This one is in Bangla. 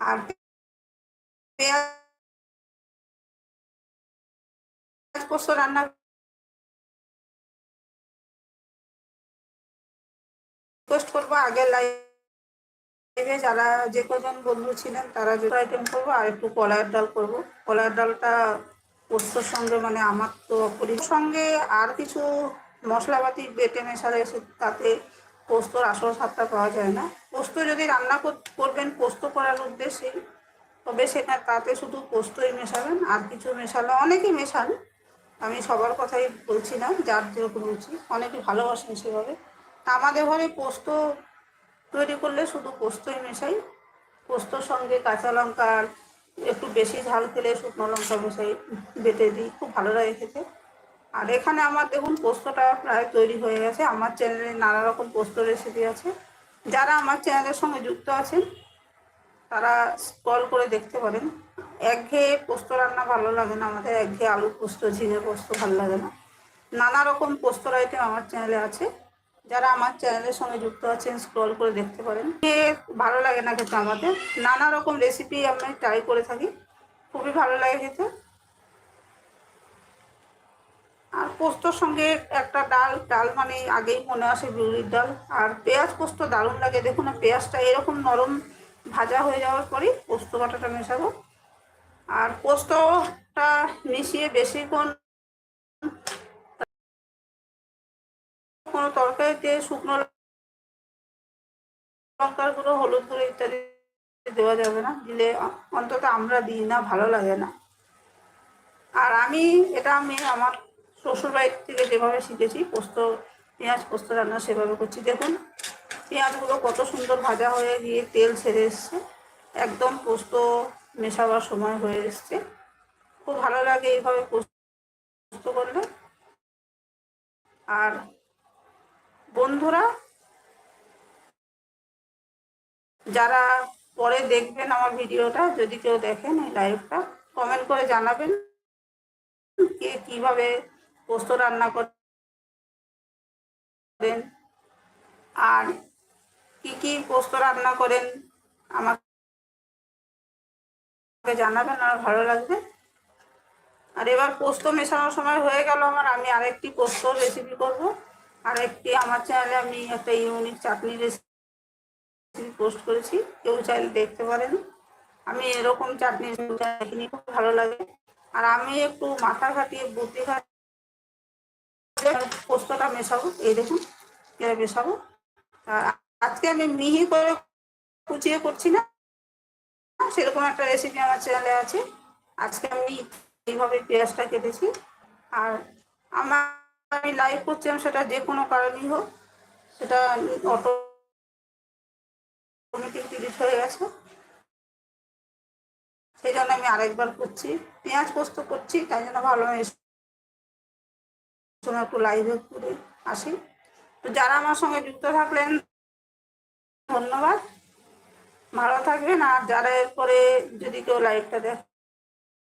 আর পেঁয়াজ পোস্ত রান্না করব আগের লাইভে যারা যে কজন বন্ধু ছিলেন, তারা যে আইটেম করব, আর একটু কলার ডাল করব। কলার ডালটা পোস্তর সঙ্গে মানে আমার তো অপরিম সঙ্গে আর কিছু মশলাপাতি বেটে মেশালে তাতে পোস্তর আসল স্বাদটা পাওয়া যায় না। পোস্ত যদি রান্না করবেন পোস্ত করার উদ্দেশ্যে, তবে সেটা তাতে শুধু পোস্তই মেশাবেন, আর কিছু মেশালে অনেকেই মেশান। আমি সবার কথাই বলছি না, যার যেরকম রুচি, অনেকে ভালোবাসেন সেভাবে। আমাদের ঘরে পোস্ত তৈরি করলে শুধু পোস্তই মেশাই। পোস্তর সঙ্গে কাঁচা লঙ্কা একটু বেশি ঝাল খেলে শুকনো লঙ্কা মেশাই বেটে দিই, খুব ভালো লাগে খেতে। আর এখানে আমার দেখুন পোস্তটা প্রায় তৈরি হয়ে গেছে। আমার চ্যানেলে নানা রকম পোস্ত রেসিপি আছে। যারা আমার চ্যানেলের সঙ্গে যুক্ত আছেন, তারা স্কল করে দেখতে পারেন। একঘেয়ে পোস্ত রান্না ভালো লাগে না আমাদের, একঘেয়ে আলু পোস্ত, ঝিঙে পোস্ত ভালো লাগে না। নানা রকম পোস্তর আইটেম আমার চ্যানেলে আছে। যারা আমার চ্যানেলের সঙ্গে যুক্ত আছেন স্ক্রল করে দেখতে পারেন। ভালো লাগে না খেতে আমাদের। নানা রকম রেসিপি আমি ট্রাই করে থাকি। খুবই ভালো লাগে খেতে আর পোস্তর সঙ্গে একটা ডাল ডাল মানে আগেই মনে আসে বিউলির ডাল। আর পেঁয়াজ পোস্ত দারুণ লাগে। দেখুন পেঁয়াজটা এরকম নরম ভাজা হয়ে যাওয়ার পরই পোস্ত বাটাটা মেশাবো। আর পোস্তটা মিশিয়ে বেশিক্ষণ কোনো তরকারিতে শুকনো লঙ্কার গুঁড়ো, হলুদ গুঁড়ো ইত্যাদি দেওয়া যাবে না। দিলে অন্তত আমরা দিই না, ভালো লাগে না। আর আমি, এটা আমি আমার শ্বশুর বাড়ির থেকে যেভাবে শিখেছি, পোস্ত, পেঁয়াজ, পোস্ত রান্না সেভাবে করছি। দেখুন, পেঁয়াজগুলো কত সুন্দর ভাজা হয়ে গিয়ে তেল ছেড়ে এসছে। একদম পোস্ত মেশাবার সময় হয়ে এসছে। খুব ভালো লাগে এইভাবে পোস্ত করলে। আর বন্ধুরা, যারা পরে দেখবেন আমার ভিডিওটা, যদি কেউ দেখেন এই লাইভটা কমেন্ট করে জানাবেন কে কীভাবে পোস্ত রান্না করেন। আর কি কি পোস্ত রান্না করেন আমাকে জানাবেন আর ভালো লাগবে। আর এবার পোস্ত মেশানোর সময় হয়ে গেল আমার, আমি আরেকটি পোস্ত রেসিপি করব। আর একটি আমার চ্যানেলে আমি একটা ইউনিক চাটনি রেসিপি পোস্ট করেছি, কেউ চাইলে দেখতে পারেন। আমি এরকম চাটনি দেখিনি, খুব ভালো লাগে। আর আমি একটু মাথা খাটিয়ে বুদ্ধি খাটিয়ে পোস্তটা মেশাবো, এই দেখুন এরা মেশাবো। আর আজকে আমি মিহি করে কুচিয়ে করছি না, সেরকম একটা রেসিপি আমার চ্যানেলে আছে। আজকে আমি এইভাবে পেঁয়াজটা কেটেছি। আর আমার আমি লাইভ করছিলাম সেটা যে কোনো কারণেই হোক, সেটা অটোমেটিক ডিলিট হয়ে গেছে। সেই জন্য আমি আরেকবার করছি। পেঁয়াজ পোস্ত করছি, তাই জন্য ভালো সময় একটু লাইভে করে আসি। তো যারা আমার সঙ্গে যুক্ত থাকলেন, ধন্যবাদ। ভালো থাকবেন, আর যারা এরপরে যদি কেউ লাইভটা দেখ